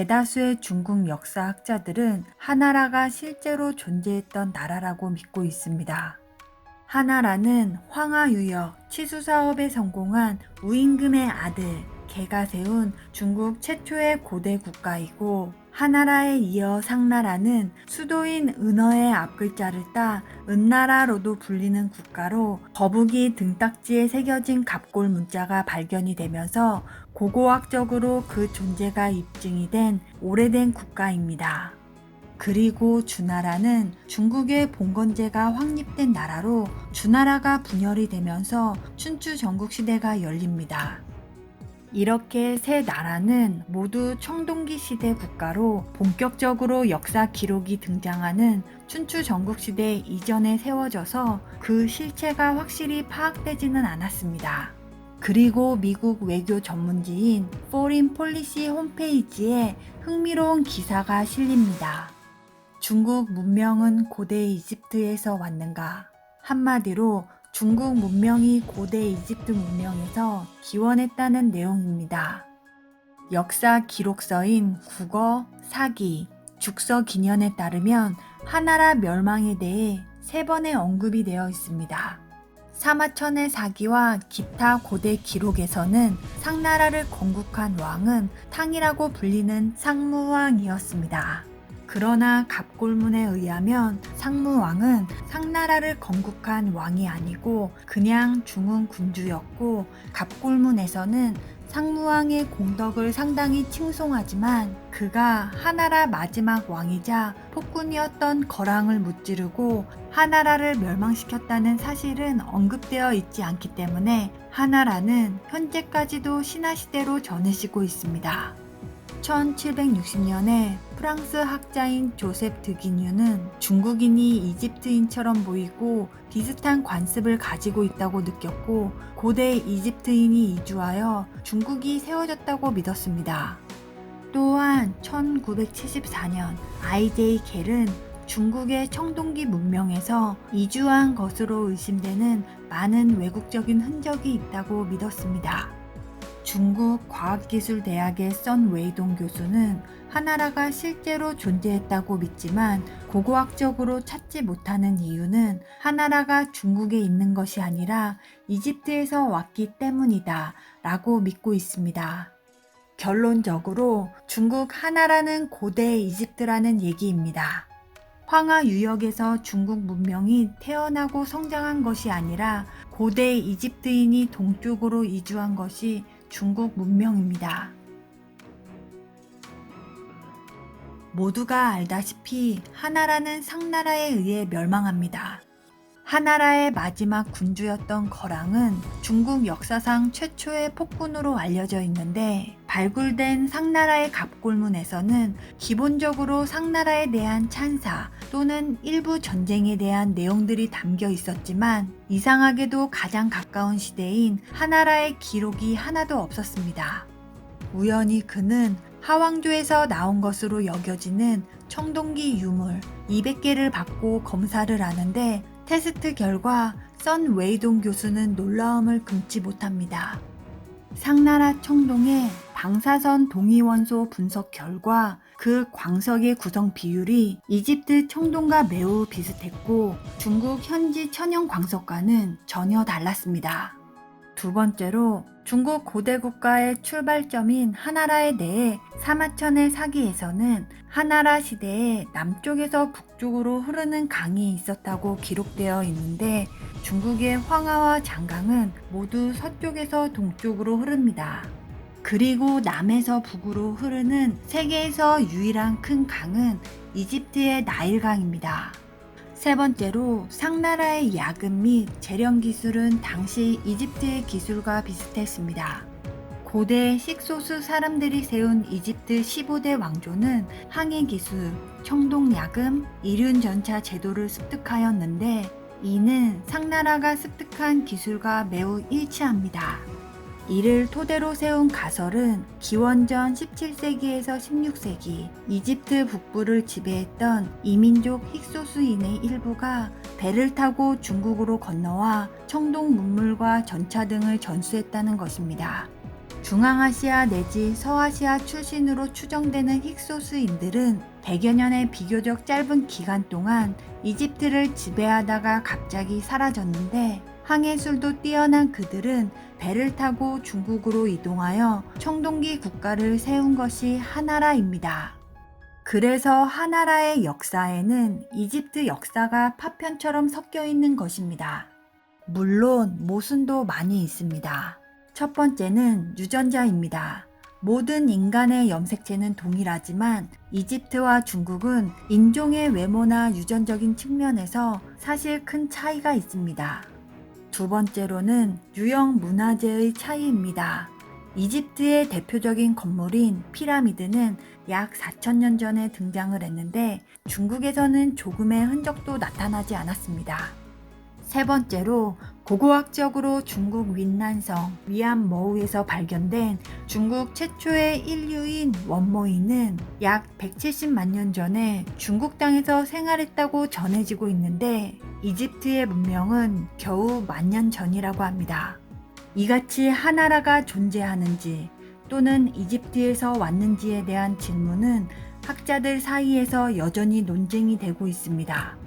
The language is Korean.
대다수의 중국 역사학자들은 하나라가 실제로 존재했던 나라라고 믿고 있습니다. 하나라는 황하유역 치수 사업에 성공한 우임금의 아들 개가 세운 중국 최초의 고대 국가이고 하나라에 이어 상나라는 수도인 은어의 앞글자를 따 은나라로도 불리는 국가로 거북이 등딱지에 새겨진 갑골 문자가 발견이 되면서 고고학적으로 그 존재가 입증이 된 오래된 국가입니다. 그리고 주나라는 중국의 봉건제가 확립된 나라로 주나라가 분열이 되면서 춘추 전국시대가 열립니다. 이렇게 세 나라는 모두 청동기 시대 국가로 본격적으로 역사 기록이 등장하는 춘추 전국시대 이전에 세워져서 그 실체가 확실히 파악되지는 않았습니다. 그리고 미국 외교 전문지인 포린 폴리시 홈페이지에 흥미로운 기사가 실립니다. 중국 문명은 고대 이집트에서 왔는가? 한마디로 중국 문명이 고대 이집트 문명에서 기원했다는 내용입니다. 역사 기록서인 국어, 사기, 죽서 기년에 따르면 하나라 멸망에 대해 세 번의 언급이 되어 있습니다. 사마천의 사기와 기타 고대 기록에서는 상나라를 건국한 왕은 탕이라고 불리는 상무왕이었습니다. 그러나 갑골문에 의하면 상무왕은 상나라를 건국한 왕이 아니고 그냥 중흥 군주였고 갑골문에서는 상무왕의 공덕을 상당히 칭송하지만 그가 하나라 마지막 왕이자 폭군이었던 거랑을 무찌르고 하나라를 멸망시켰다는 사실은 언급되어 있지 않기 때문에 하나라는 현재까지도 신화시대로 전해지고 있습니다. 1760년에 프랑스 학자인 조셉 드기뉴는 중국인이 이집트인처럼 보이고 비슷한 관습을 가지고 있다고 느꼈고 고대 이집트인이 이주하여 중국이 세워졌다고 믿었습니다. 또한 1974년 I.J. 켈은 중국의 청동기 문명에서 이주한 것으로 의심되는 많은 외국적인 흔적이 있다고 믿었습니다. 중국 과학기술대학의 선 웨이동 교수는 하나라가 실제로 존재했다고 믿지만 고고학적으로 찾지 못하는 이유는 하나라가 중국에 있는 것이 아니라 이집트에서 왔기 때문이다 라고 믿고 있습니다. 결론적으로 중국 하나라는 고대 이집트라는 얘기입니다. 황하 유역에서 중국 문명이 태어나고 성장한 것이 아니라 고대 이집트인이 동쪽으로 이주한 것이 중국 문명입니다. 모두가 알다시피 하나라는 상나라에 의해 멸망합니다. 하나라의 마지막 군주였던 거랑은 중국 역사상 최초의 폭군으로 알려져 있는데 발굴된 상나라의 갑골문에서는 기본적으로 상나라에 대한 찬사 또는 일부 전쟁에 대한 내용들이 담겨 있었지만 이상하게도 가장 가까운 시대인 하나라의 기록이 하나도 없었습니다. 우연히 그는 하왕조에서 나온 것으로 여겨지는 청동기 유물 200개를 받고 검사를 하는데 테스트 결과 선 웨이동 교수는 놀라움을 금치 못합니다. 상나라 청동의 방사선 동위원소 분석 결과 그 광석의 구성 비율이 이집트 청동과 매우 비슷했고 중국 현지 천연 광석과는 전혀 달랐습니다. 두 번째로 중국 고대 국가의 출발점인 하나라에 대해 사마천의 사기에서는 하나라 시대에 남쪽에서 북쪽으로 흐르는 강이 있었다고 기록되어 있는데 중국의 황하와 장강은 모두 서쪽에서 동쪽으로 흐릅니다. 그리고 남에서 북으로 흐르는 세계에서 유일한 큰 강은 이집트의 나일강입니다. 세 번째로 상나라의 야근 및 재련 기술은 당시 이집트의 기술과 비슷했습니다. 고대 식소수 사람들이 세운 이집트 15대 왕조는 항해 기술, 청동 야금, 이륜 전차 제도를 습득하였는데 이는 상나라가 습득한 기술과 매우 일치합니다. 이를 토대로 세운 가설은 기원전 17세기에서 16세기 이집트 북부를 지배했던 이민족 힉소스인의 일부가 배를 타고 중국으로 건너와 청동 문물과 전차 등을 전수했다는 것입니다. 중앙아시아 내지 서아시아 출신으로 추정되는 힉소스인들은 100여 년의 비교적 짧은 기간 동안 이집트를 지배하다가 갑자기 사라졌는데 항해술도 뛰어난 그들은 배를 타고 중국으로 이동하여 청동기 국가를 세운 것이 하나라입니다. 그래서 하나라의 역사에는 이집트 역사가 파편처럼 섞여 있는 것입니다. 물론 모순도 많이 있습니다. 첫 번째는 유전자입니다. 모든 인간의 염색체는 동일하지만 이집트와 중국은 인종의 외모나 유전적인 측면에서 사실 큰 차이가 있습니다. 두 번째로는 유형 문화재의 차이입니다. 이집트의 대표적인 건물인 피라미드는 약 4천년 전에 등장을 했는데 중국에서는 조금의 흔적도 나타나지 않았습니다. 세 번째로 고고학적으로 중국 윈난성 위안머우에서 발견된 중국 최초의 인류인 원모인은 약 170만 년 전에 중국 땅에서 생활했다고 전해지고 있는데 이집트의 문명은 겨우 만년 전이라고 합니다. 이같이 하나라가 존재하는지 또는 이집트에서 왔는지에 대한 질문은 학자들 사이에서 여전히 논쟁이 되고 있습니다.